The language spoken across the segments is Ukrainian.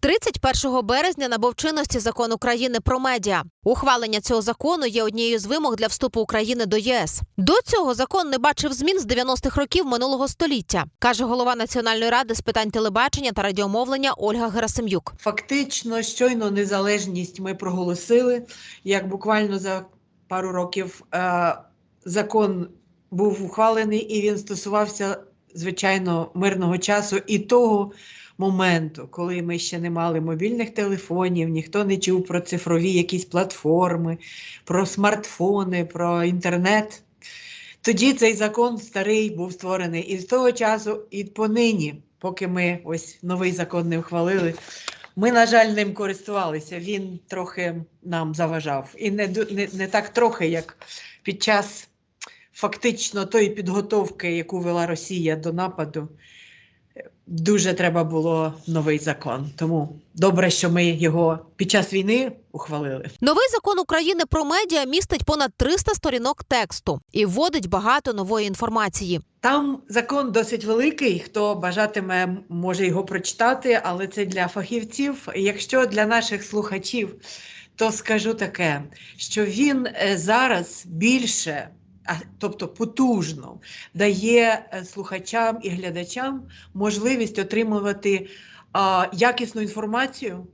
31 березня набув чинності закон України про медіа. Ухвалення цього закону є однією з вимог для вступу України до ЄС. До цього закон не бачив змін з 90-х років минулого століття, каже голова Національної ради з питань телебачення та радіомовлення Ольга Герасим'юк. Фактично, щойно незалежність ми проголосили. Як буквально за пару років е, закон був ухвалений, і він стосувався звичайно мирного часу і того моменту, коли ми ще не мали мобільних телефонів, ніхто не чув про цифрові якісь платформи, про смартфони, про інтернет. Тоді цей закон старий був створений. І з того часу, і понині, поки ми ось новий закон не ухвалили, ми, на жаль, ним користувалися. Він трохи нам заважав. І не, не, не так трохи, як під час фактично тої підготовки, яку вела Росія до нападу. Дуже треба було новий закон. Тому добре, що ми його під час війни ухвалили. Новий закон України про медіа містить понад 300 сторінок тексту і вводить багато нової інформації. Там закон досить великий. Хто бажатиме, може його прочитати, але це для фахівців. Якщо для наших слухачів, то скажу таке, що він е, зараз більше, тобто потужно, дає е, слухачам і глядачам можливість отримувати а, якісну інформацію.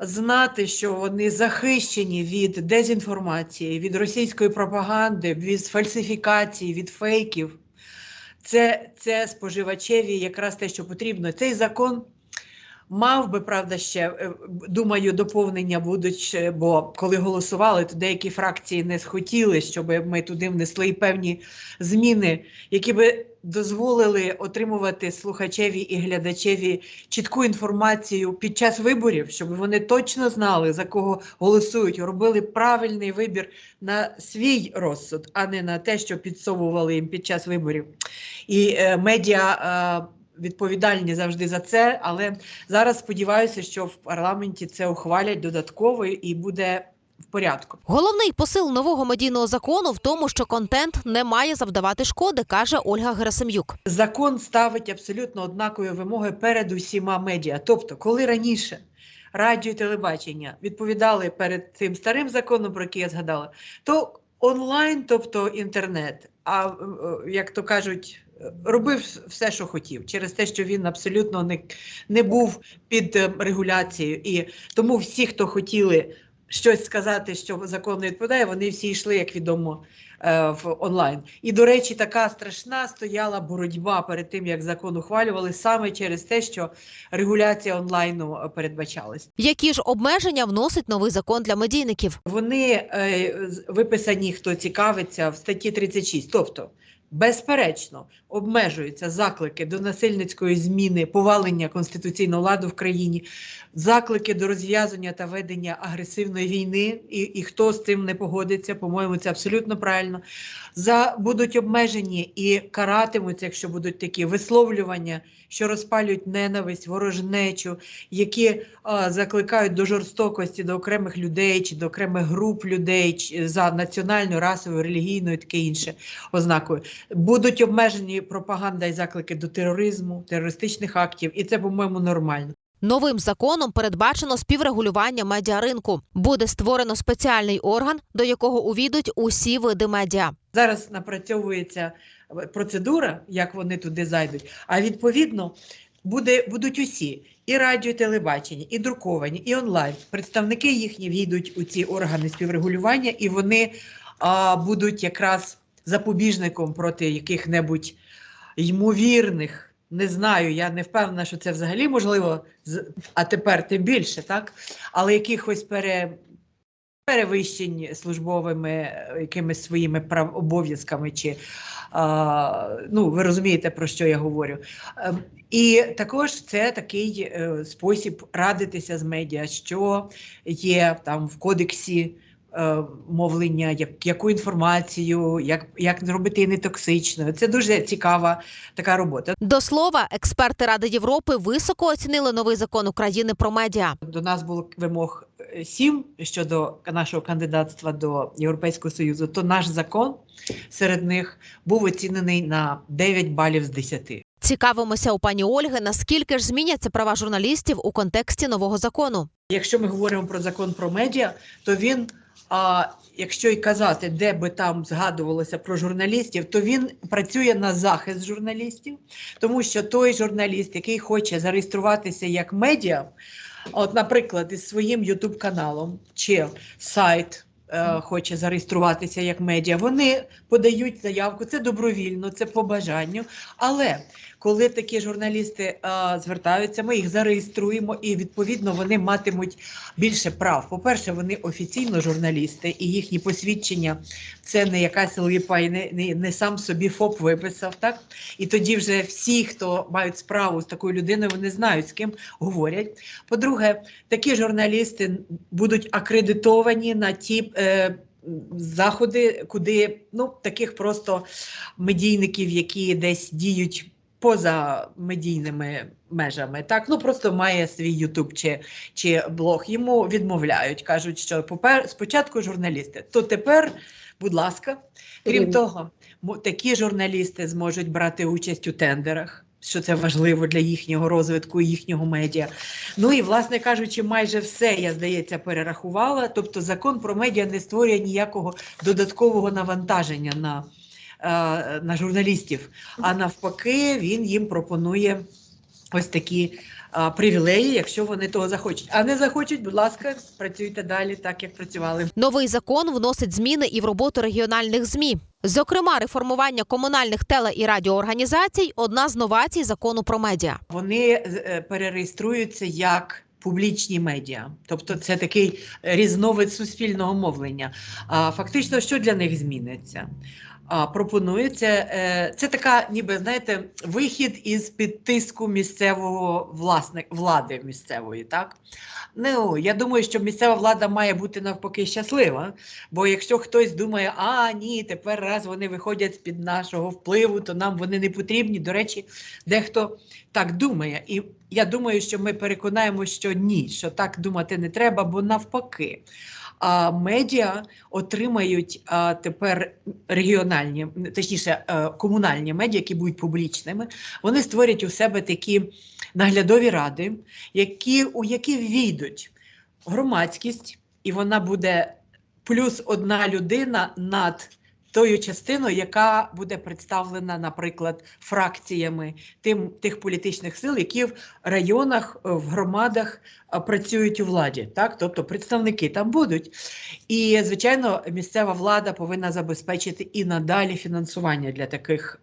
Знати, що вони захищені від дезінформації, від російської пропаганди, від фальсифікацій, від фейків. Це, це споживачеві якраз те, що потрібно. Цей закон мав би, правда, ще, е, думаю, доповнення будуть, бо коли голосували, то деякі фракції не схотіли, щоб ми туди внесли і певні зміни, які би дозволили отримувати слухачеві і глядачеві чітку інформацію під час виборів, щоб вони точно знали, за кого голосують, робили правильний вибір на свій розсуд, а не на те, що підсовували їм під час виборів. І е, медіа е, відповідальні завжди за це. Але зараз сподіваюся, що в парламенті це ухвалять додатково і буде в порядку. Головний посил нового медійного закону в тому, що контент не має завдавати шкоди, каже Ольга Герасим'юк. Закон ставить абсолютно однакові вимоги перед усіма медіа. Тобто, коли раніше радіо і телебачення відповідали перед цим старим законом, про який я згадала, то онлайн, тобто інтернет, а е, як то кажуть, робив все, що хотів, через те, що він абсолютно не, не був під е, регуляцією. І тому всі, хто хотіли щось сказати, що закон не відповідає, вони всі йшли, як відомо, е, в онлайн. І, до речі, така страшна стояла боротьба перед тим, як закон ухвалювали, саме через те, що регуляція онлайну е, передбачалась. Які ж обмеження вносить новий закон для медійників? Вони е, виписані, хто цікавиться, в статті 36. Тобто, безперечно, обмежуються заклики до насильницької зміни, повалення конституційного ладу в країні, заклики до розв'язання та ведення агресивної війни, і, і хто з цим не погодиться, по-моєму, це абсолютно правильно. За будуть обмежені і каратимуться, якщо будуть такі висловлювання, що розпалюють ненависть, ворожнечу, які а, закликають до жорстокості до окремих людей чи до окремих груп людей чи за національною, расовою, релігійною, таке інше ознакою. Будуть обмежені пропаганда і заклики до тероризму, терористичних актів, і це, по-моєму, нормально. Новим законом передбачено співрегулювання медіаринку. Буде створено спеціальний орган, до якого увійдуть усі види медіа. Зараз напрацьовується процедура, як вони туди зайдуть. А відповідно буде, будуть усі і радіо, і телебачення, і друковані, і онлайн. Представники їхні війдуть у ці органи співрегулювання, і вони а, будуть якраз запобіжником проти яких-небудь ймовірних. Не знаю, я не впевнена, що це взагалі можливо, а тепер тим більше, так? Але якихось пере, перевищень службовими е, якимись своїми прав обов'язками чи а, ну ви розумієте про що я говорю. Ем, І також це такий е, спосіб радитися з медіа, що є там в кодексі. Е, Мовлення, як, яку інформацію, як, як зробити її нетоксичною. Це дуже цікава така робота. До слова, експерти Ради Європи високо оцінили новий закон України про медіа. До нас було вимог е, сім щодо нашого кандидатства до Європейського Союзу, то наш закон серед них був оцінений на 9 балів з 10. Цікавимося у пані Ольги, наскільки ж зміняться права журналістів у контексті нового закону. Якщо ми говоримо про закон про медіа, то він, а, якщо й казати, де би там згадувалося про журналістів, то він працює на захист журналістів, тому що той журналіст, який хоче зареєструватися як медіа, от, наприклад, із своїм Ютуб каналом чи сайт. е, Хоче зареєструватися як медіа, вони подають заявку. Це добровільно, це по бажанню. Але коли такі журналісти е, звертаються, ми їх зареєструємо, і відповідно вони матимуть більше прав. По-перше, вони офіційно журналісти, і їхні посвідчення це не якась липа, і не, не, не сам собі ФОП виписав. Так і тоді вже всі, хто мають справу з такою людиною, вони знають з ким говорять. По-друге, такі журналісти будуть акредитовані на ті. Е, Заходи, куди ну таких просто медійників, які десь діють поза медійними межами. Так, ну просто має свій Ютуб чи, чи блог. Йому відмовляють, кажуть, що попер спочатку журналісти, то тепер, будь ласка, крім Мгм. того, мо- такі журналісти зможуть брати участь у тендерах. Що це важливо для їхнього розвитку, їхнього медіа. Ну і, власне кажучи, майже все, я здається, перерахувала. Тобто закон про медіа не створює ніякого додаткового навантаження на, на журналістів. А навпаки, він їм пропонує ось такі привілеї, якщо вони того захочуть. А не захочуть, будь ласка, працюйте далі, так як працювали. Новий закон вносить зміни і в роботу регіональних змі. Зокрема, реформування комунальних теле і радіоорганізацій одна з новацій закону про медіа. Вони е, перереєструються як. Публічні медіа, тобто це такий різновид суспільного мовлення. А фактично, що для них зміниться? Пропонується е, це така, ніби знаєте, вихід із під тиску місцевого власне влади місцевої. Так ну я думаю, що місцева влада має бути навпаки щаслива. Бо якщо хтось думає, а ні, тепер раз вони виходять з під нашого впливу, то нам вони не потрібні. До речі, дехто так думає. І я думаю, що ми переконаємо, що ні, що так думати не треба, бо навпаки. А медіа отримають а, тепер регіональні, точніше, е, комунальні медіа, які будуть публічними. Вони створять у себе такі наглядові ради, які, у які війдуть громадськість, і вона буде плюс одна людина над тою частиною, яка буде представлена, наприклад, фракціями тим, тих політичних сил, які в районах, е, в громадах е, працюють у владі. Так? Тобто представники там будуть. І, звичайно, місцева влада повинна забезпечити і надалі фінансування для таких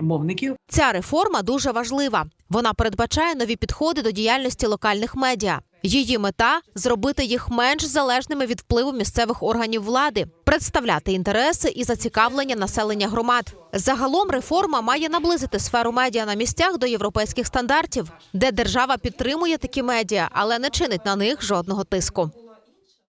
мовників. Ця реформа дуже важлива. Вона передбачає нові підходи до діяльності локальних медіа. Її мета зробити їх менш залежними від впливу місцевих органів влади, представляти інтереси і зацікавлення населення громад. Загалом реформа має наблизити сферу медіа на місцях до європейських стандартів, де держава підтримує такі медіа, але не чинить на них жодного тиску.